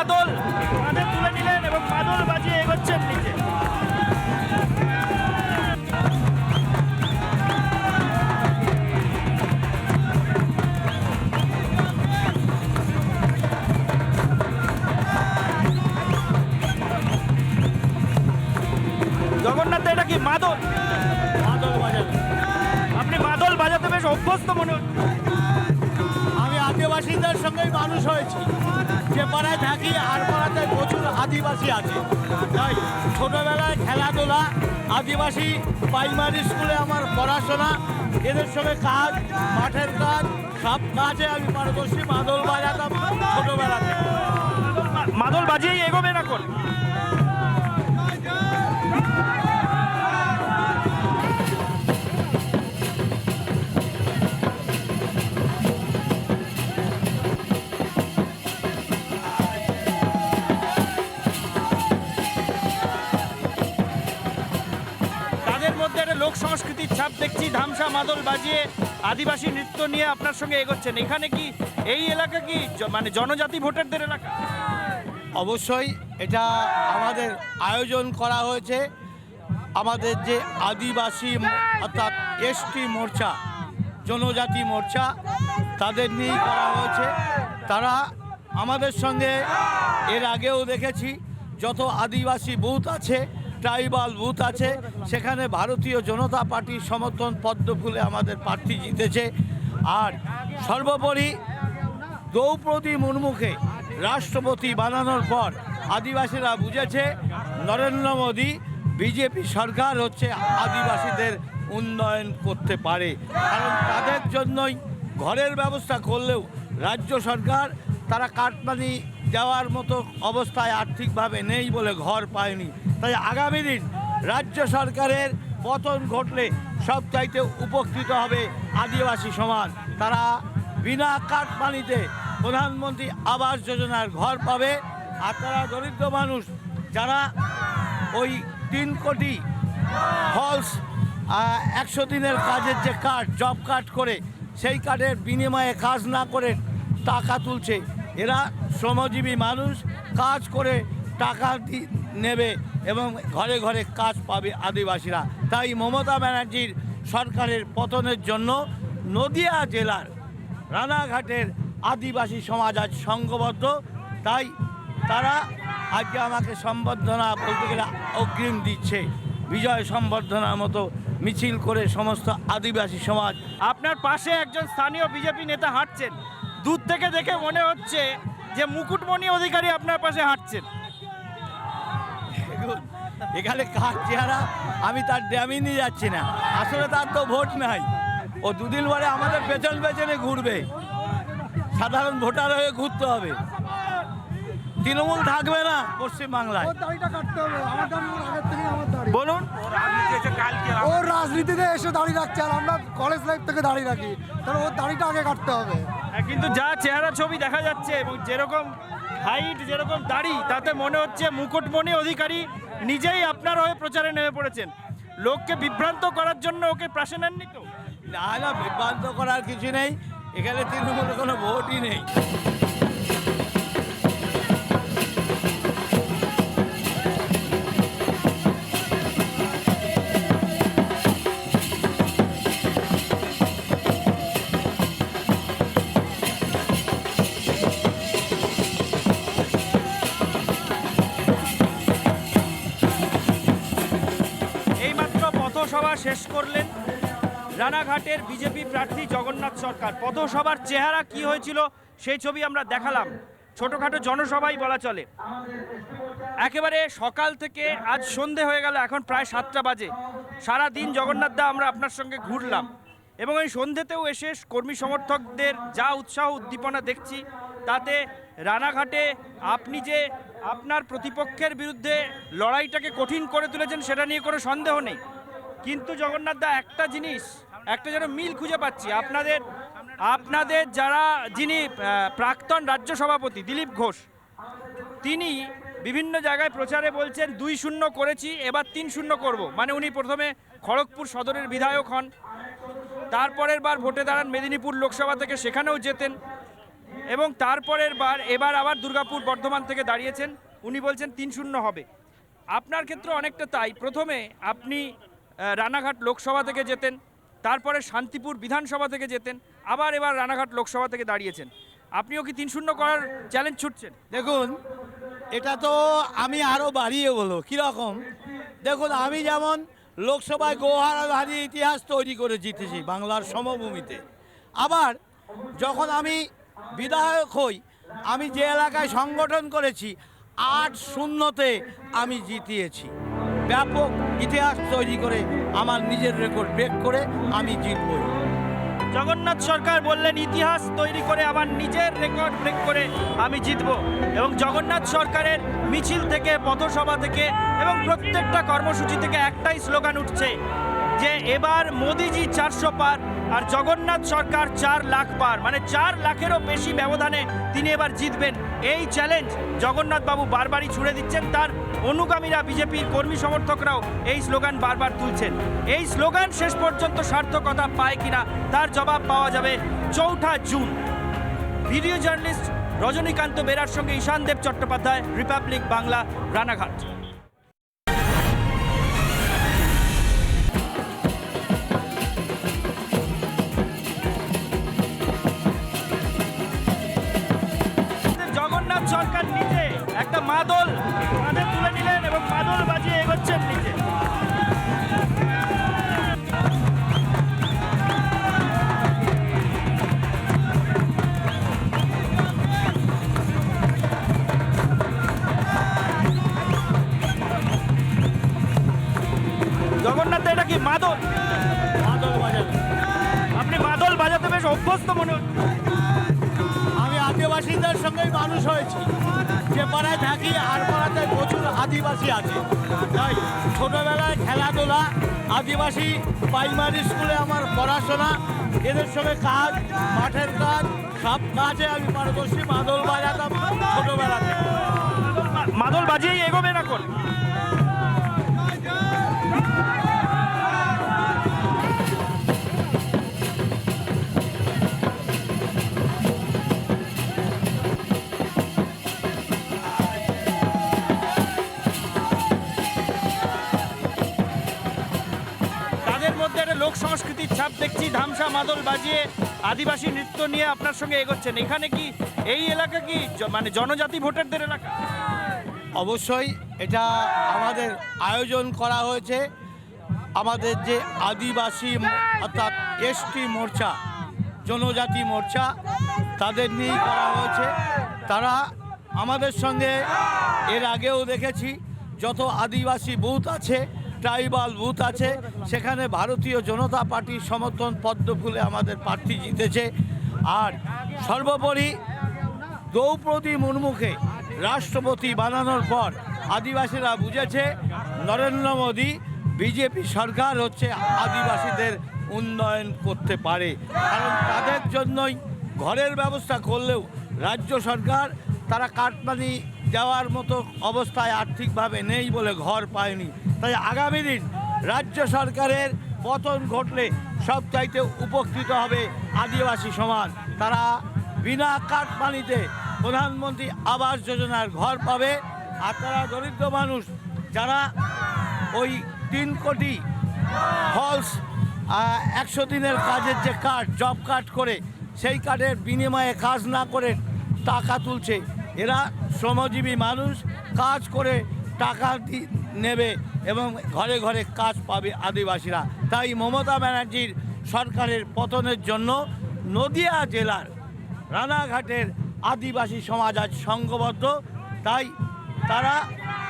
মাদল কাঁধে তুলে নিলেন এবং মাদল বাজিয়ে এগোচ্ছেন নিচে। জগন্নাথ, এটা কি মাদল মাদল বাজাবে আপনি মাদল বাজাতে বেশ অভ্যস্ত মনে হচ্ছে। আমি আদিবাসীদের সঙ্গেই মানুষ হয়েছি। যে পাড়ায় থাকি, আর পাড়াতে প্রচুর আদিবাসী আছে। তাই ছোটোবেলায় খেলাধুলা, আদিবাসী প্রাইমারি স্কুলে আমার পড়াশোনা, এদের সঙ্গে কাজ, মাঠের কাজ, সব কাজে আমি পারদর্শী। মাদল বাজাতাম ছোটোবেলাতে থেকে। মাদল বাজিয়েই এগোবেন এখন? লোক সংস্কৃতির ছাপ দেখছি, ধামসা মাদল বাজিয়ে আদিবাসী নৃত্য নিয়ে আপনার সঙ্গে এগোচ্ছেন। এখানে কি এই এলাকা কি মানে জনজাতি ভোটারদের এলাকা? অবশ্যই এটা আমাদের আয়োজন করা হয়েছে। আমাদের যে আদিবাসী অর্থাৎ এসটি মোর্চা, জনজাতি মোর্চা, তাদের নিয়ে করা হয়েছে। তারা আমাদের সঙ্গে এর আগেও দেখেছি, যত আদিবাসী বুথ আছে ট্রাইবাল বুথ আছে। সেখানে ভারতীয় জনতা পার্টির সমর্থন পদ্ম পদ্মফুলে আমাদের প্রার্থী জিতেছে। আর সর্বোপরি দ্রৌপদী মুর্মুকে রাষ্ট্রপতি বানানোর পর আদিবাসীরা বুঝেছে, নরেন্দ্র মোদী বিজেপি সরকার হচ্ছে আদিবাসীদের উন্নয়ন করতে পারে। কারণ তাদের জন্যই ঘরের ব্যবস্থা করলেও রাজ্য সরকার তারা কাটমানি যাওয়ার মতো অবস্থায় আর্থিকভাবে নেই বলে ঘর পায়নি। তাই আগামী দিন রাজ্য সরকারের পতন ঘটলে সবচাইতে উপকৃত হবে আদিবাসী সমাজ। তারা বিনা কাটমানিতে প্রধানমন্ত্রী আবাস যোজনার ঘর পাবে। আর তারা দরিদ্র মানুষ যারা ওই তিন কোটি ফলস একশো দিনের কাজের যে কার্ড জব কার্ড করে সেই কার্ডের বিনিময়ে কাজ না করে টাকা তুলছে, এরা শ্রমজীবী মানুষ। কাজ করে টাকা নেবে এবং ঘরে ঘরে কাজ পাবে আদিবাসীরা। তাই মমতা ব্যানার্জির সরকারের পতনের জন্য নদিয়া জেলার রানাঘাটের আদিবাসী সমাজ আজ সংঘবদ্ধ। তাই তারা আজকে আমাকে সম্বর্ধনা বলতে গেলে অগ্রিম দিচ্ছে। বিজয় সম্বর্ধনার মতো মিছিল করে সমস্ত আদিবাসী সমাজ। আপনার পাশে একজন স্থানীয় বিজেপি নেতা হাঁটছেন। দূর থেকে দেখে মনে হচ্ছে যে মুকুটমণি অধিকারী আপনার পাশে হাঁটছেন। এখানে কার চেহারা? আমি তার ড্যামি নিয়ে যাচ্ছি না। আসলে তার তো ভোট নাই। ও দুদিন পরে আমাদের পেছন পেছনে ঘুরবে। সাধারণ ভোটার হয়ে ঘুরতে হবে। তৃণমূল থাকবে না পশ্চিমবাংলায়। ওর দাড়িটা কাটতে হবে। আমার দাড়ি ওর আগের থেকেই আমার দাড়ি। বলুন। ওর রাজনীতিতে এসে দাড়ি রাখছে আর আমরা কলেজ লাইফ থেকে দাড়ি রাখি। তাহলে ওর দাড়িটা আগে কাটতে হবে। হ্যাঁ, কিন্তু যা চেহারা ছবি দেখা যাচ্ছে এবং যেরকম হাইট যেরকম দাড়ি তাতে মনে হচ্ছে মুকুটমণি অধিকারী নিজেই আপনার হয়ে প্রচারে নেমে পড়েছেন। লোককে বিভ্রান্ত করার জন্য ওকে পাশে নেননি তো? না না, বিভ্রান্ত করার কিছু নেই। এখানে তৃণমূলের কোনো ভোটই নেই। পথসভা শেষ করলেন রানাঘাটের বিজেপি প্রার্থী জগন্নাথ সরকার। পথসভার চেহারা কি হয়েছিল সেই ছবি আমরা দেখালাম। ছোটোখাটো জনসভাই বলা চলে। একেবারে সকাল থেকে আজ সন্ধে হয়ে গেল, এখন প্রায় সাতটা বাজে। সারা দিন জগন্নাথ দা আমরা আপনার সঙ্গে ঘুরলাম এবং এই সন্ধেতেও এসে কর্মী সমর্থকদের যা উৎসাহ উদ্দীপনা দেখছি, তাতে রানাঘাটে আপনি যে আপনার প্রতিপক্ষের বিরুদ্ধে লড়াইটাকে কঠিন করে তুলেছেন, সেটা নিয়ে কোনো সন্দেহ নেই। কিন্তু জগন্নাথ দা, একটা জিনিস, একটা যেন মিল খুঁজে পাচ্ছি। আপনাদের আপনাদের যারা, যিনি প্রাক্তন রাজ্য সভাপতি দিলীপ ঘোষ, তিনি বিভিন্ন জায়গায় প্রচারে বলছেন, দুই শূন্য করেছি, এবার তিন শূন্য করব। মানে উনি প্রথমে খড়গপুর সদরের বিধায়ক হন, তারপরের বার ভোটে দাঁড়ান মেদিনীপুর লোকসভা থেকে, সেখানেও যেতেন এবং তারপরের বার এবার আবার দুর্গাপুর বর্ধমান থেকে দাঁড়িয়েছেন। উনি বলছেন, তিন শূন্য হবে। আপনার ক্ষেত্রে অনেকটা তাই। প্রথমে আপনি রানাঘাট লোকসভা থেকে যেতেন, তারপরে শান্তিপুর বিধানসভা থেকে যেতেন, আবার এবার রানাঘাট লোকসভা থেকে দাঁড়িয়েছেন। আপনিও কি তিন শূন্য করার চ্যালেঞ্জ ছুটছেন? দেখুন, এটা তো আমি আরও বাড়িয়ে বলব, কীরকম? দেখুন, আমি যেমন লোকসভায় গৌহারাধারী ইতিহাস তৈরি করে জিতেছি বাংলার সমভূমিতে, আবার যখন আমি বিধায়ক হই, আমি যে এলাকায় সংগঠন করেছি, আট শূন্যতে আমি জিতিয়েছি। ব্যাপক ইতিহাস তৈরি করে আমার নিজের রেকর্ড ব্রেক করে আমি জিতবই জগন্নাথ সরকার বললেন, ইতিহাস তৈরি করে আমার নিজের রেকর্ড ব্রেক করে আমি জিতব। এবং জগন্নাথ সরকারের মিছিল থেকে, পথসভা থেকে এবং প্রত্যেকটা কর্মসূচি থেকে একটাই স্লোগান উঠছে যে এবার মোদিজি চারশো পার আর জগন্নাথ সরকার চার লাখ পার। মানে চার লাখেরও বেশি ব্যবধানে তিনি এবার জিতবেন। এই চ্যালেঞ্জ জগন্নাথ বাবু বারবারই ছুড়ে দিচ্ছেন। তার অনুগামীরা বিজেপির কর্মী সমর্থকরাও এই স্লোগান বারবার তুলছেন। এই স্লোগান শেষ পর্যন্ত সার্থকতা পায় কিনা তার জবাব পাওয়া যাবে চৌঠা জুন। ভিডিও জার্নালিস্ট রজনীকান্ত বেরার সঙ্গে ঈশান দেব চট্টোপাধ্যায়, রিপাবলিক বাংলা, রানাঘাট। একটা আদিবাসী আছে। তাই ছোটোবেলায় খেলাধুলা, আদিবাসী প্রাইমারি স্কুলে আমার পড়াশোনা, এদের সঙ্গে কাজ, মাঠের কাজ, সব কাজে আমি পারদর্শী। মাদল বাজাতাম ছোটোবেলাতে থেকে। মাদল বাজিয়েই এগোবেন এখন? দেখছি ধামসা মাদল বাজিয়ে আদিবাসী নৃত্য নিয়ে আপনার সঙ্গে এগোচ্ছেন। এখানে কি এই এলাকা কি? মানে জনজাতি ভোটারদের এলাকা? অবশ্যই এটা আমাদের আয়োজন করা হয়েছে। আমাদের যে আদিবাসী অর্থাৎ এসটি মোর্চা, জনজাতি মোর্চা, তাদের নিয়েই করা হয়েছে। তারা আমাদের সঙ্গে এর আগেও দেখেছি, যত আদিবাসী বুথ আছে ট্রাইবাল বুথ আছে। সেখানে ভারতীয় জনতা পার্টির সমর্থন পদ্ম পদ্মফুলে আমাদের প্রার্থী জিতেছে। আর সর্বোপরি দ্রৌপদী মুর্মুকে রাষ্ট্রপতি বানানোর পর আদিবাসীরা বুঝেছে, নরেন্দ্র মোদী বিজেপি সরকার হচ্ছে আদিবাসীদের উন্নয়ন করতে পারে। কারণ তাদের জন্যই ঘরের ব্যবস্থা করলেও রাজ্য সরকার তারা কাটমানি যাওয়ার মতো অবস্থায় আর্থিকভাবে নেই বলে ঘর পায়নি। তাই আগামী দিন রাজ্য সরকারের পতন ঘটলে সবচাইতে উপকৃত হবে আদিবাসী সমাজ। তারা বিনা কাটমানিতে প্রধানমন্ত্রী আবাস যোজনার ঘর পাবে। আর তারা দরিদ্র মানুষ যারা ওই তিন কোটি ফলস একশো দিনের কাজের যে কার্ড জব কার্ড করে সেই কার্ডের বিনিময়ে কাজ না করে টাকা তুলছে, এরা শ্রমজীবী মানুষ। কাজ করে টাকা নেবে এবং ঘরে ঘরে কাজ পাবে আদিবাসীরা। তাই মমতা ব্যানার্জির সরকারের পতনের জন্য নদিয়া জেলার রানাঘাটের আদিবাসী সমাজ আজ সংঘবদ্ধ। তাই তারা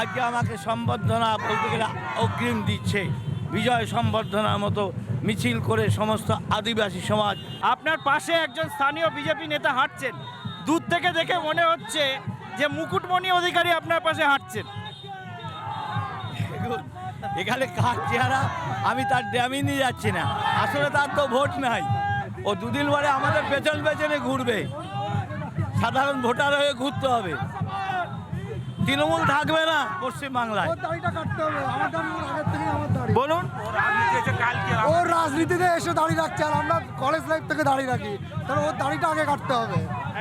আজকে আমাকে সম্বর্ধনা বলতে গেলে অগ্রিম দিচ্ছে। বিজয় সম্বর্ধনার মতো মিছিল করে সমস্ত আদিবাসী সমাজ। আপনার পাশে একজন স্থানীয় বিজেপি নেতা হাঁটছেন। দূর থেকে দেখে মনে হচ্ছে যে মুকুটমণি অধিকারী আপনার পাশে হাঁটছেন। দেখুন, এখানে কার চেহারা? আমি তার ড্যামি নিয়ে যাচ্ছি না। আসলে তার তো ভোট নাই। ও দুদিন পরে আমাদের পেছন পেছনে ঘুরবে। সাধারণ ভোটার হয়ে ঘুরতে হবে। তৃণমূল থাকবে না পশ্চিমবাংলায়। ওর দাড়িটা কাটতে হবে। আমার দাড়ি ওর আগের থেকেই আমার দাড়ি। বলুন। ওর রাজনীতিতে এসে দাঁড়িয়ে রাখছে আর আমরা কলেজ লাইফ থেকে দাঁড়িয়ে রাখি। তাহলে ওর দাড়িটা আগে কাটতে হবে।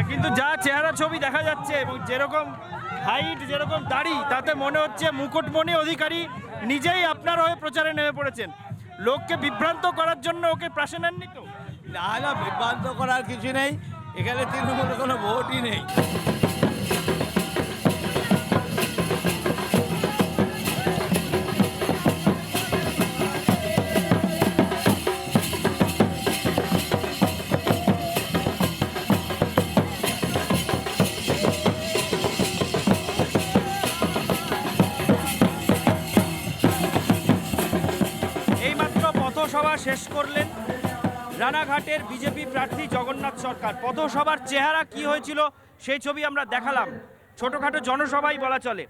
কিন্তু যা চেহারা ছবি দেখা যাচ্ছে এবং যেরকম হাইট যেরকম দাড়ি, তাতে মনে হচ্ছে মুকুটমণি অধিকারী নিজেই আপনার হয়ে প্রচারে নেমে পড়েছেন। লোককে বিভ্রান্ত করার জন্য ওকে প্রাসে নেননি তো? না না, বিভ্রান্ত করার কিছু নেই। এখানে তৃণমূলের কোনো ভোটই নেই। শেষ করলেন রানাঘাটের বিজেপি প্রার্থী জগন্নাথ সরকার। পথসভার চেহারা কি হয়েছিল সেই ছবি আমরা দেখালাম। ছোটোখাটো জনসভাই বলা চলে।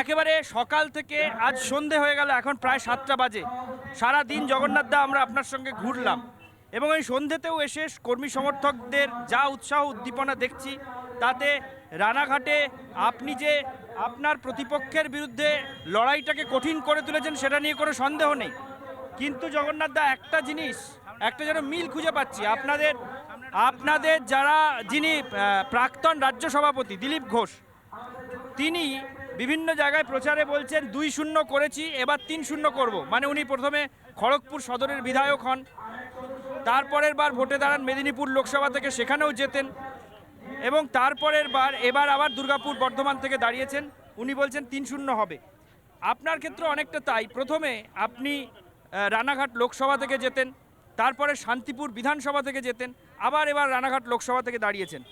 একেবারে সকাল থেকে আজ সন্ধে হয়ে গেল, এখন প্রায় সাতটা বাজে। সারা দিন জগন্নাথ দা আমরা আপনার সঙ্গে ঘুরলাম এবং এই সন্ধেতেও এসে কর্মী সমর্থকদের যা উৎসাহ উদ্দীপনা দেখছি, তাতে রানাঘাটে আপনি যে আপনার প্রতিপক্ষের বিরুদ্ধে লড়াইটাকে কঠিন করে তুলেছেন, সেটা নিয়ে কোনো সন্দেহ নেই। কিন্তু জগন্নাথ দা, একটা জিনিস, একটা যেন মিল খুঁজে পাচ্ছি। আপনাদের আপনাদের যারা, যিনি প্রাক্তন রাজ্য সভাপতি দিলীপ ঘোষ, তিনি বিভিন্ন জায়গায় প্রচারে বলছেন, দুই শূন্য করেছি, এবার তিন শূন্য করব। মানে উনি প্রথমে খড়গপুর সদরের বিধায়ক হন, তারপরের বার ভোটে দাঁড়ান মেদিনীপুর লোকসভা থেকে, সেখানেও যেতেন এবং তারপরের বার এবার আবার দুর্গাপুর বর্ধমান থেকে দাঁড়িয়েছেন। উনি বলছেন, তিন শূন্য হবে। আপনার ক্ষেত্রে অনেকটা তাই। প্রথমে আপনি রানাঘাট লোকসভা থেকে যেতেন, তারপরে শান্তিপুর বিধানসভা থেকে যেতেন, আবার এবার রানাঘাট লোকসভা থেকে দাঁড়িয়েছেন।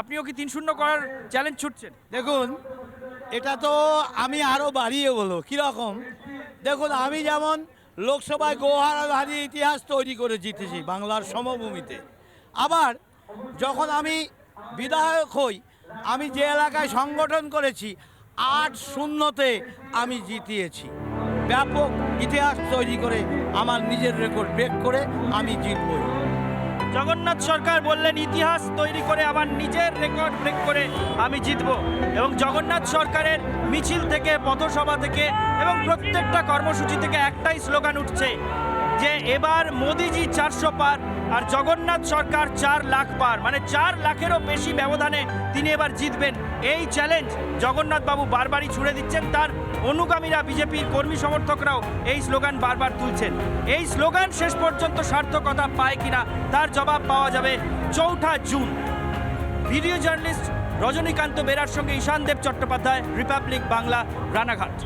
আপনিও কি তিন শূন্য করার চ্যালেঞ্জ ছুটছেন? দেখুন, এটা তো আমি আরও বাড়িয়ে বলব, কীরকম? দেখুন, আমি যেমন লোকসভায় গৌহারা হারিয়ে ইতিহাস তৈরি করে জিতেছি বাংলার সমভূমিতে, আবার যখন আমি বিধায়ক হই, আমি যে এলাকায় সংগঠন করেছি, আট শূন্যতে আমি জিতিয়েছি। ব্যাপক ইতিহাস তৈরি করে আমার নিজের রেকর্ড ব্রেক করে আমি জিতবই জগন্নাথ সরকার বললেন, ইতিহাস তৈরি করে আমার নিজের রেকর্ড ব্রেক করে আমি জিতব। এবং জগন্নাথ সরকারের মিছিল থেকে, পথসভা থেকে এবং প্রত্যেকটা কর্মসূচি থেকে একটাই স্লোগান উঠছে যে এবার মোদিজি চারশো পার আর জগন্নাথ সরকার চার লাখ পার। মানে চার লাখেরও বেশি ব্যবধানে তিনি এবার জিতবেন। এই চ্যালেঞ্জ জগন্নাথ বাবু বারবারই ছুড়ে দিচ্ছেন। তার অনুগামীরা বিজেপির কর্মী সমর্থকরাও এই স্লোগান বারবার তুলছেন। এই স্লোগান শেষ পর্যন্ত সার্থকতা পায় কিনা তার জবাব পাওয়া যাবে চৌঠা জুন। ভিডিও জার্নালিস্ট রজনীকান্ত বেরার সঙ্গে ঈশান দেব চট্টোপাধ্যায়, রিপাবলিক বাংলা, রানাঘাট।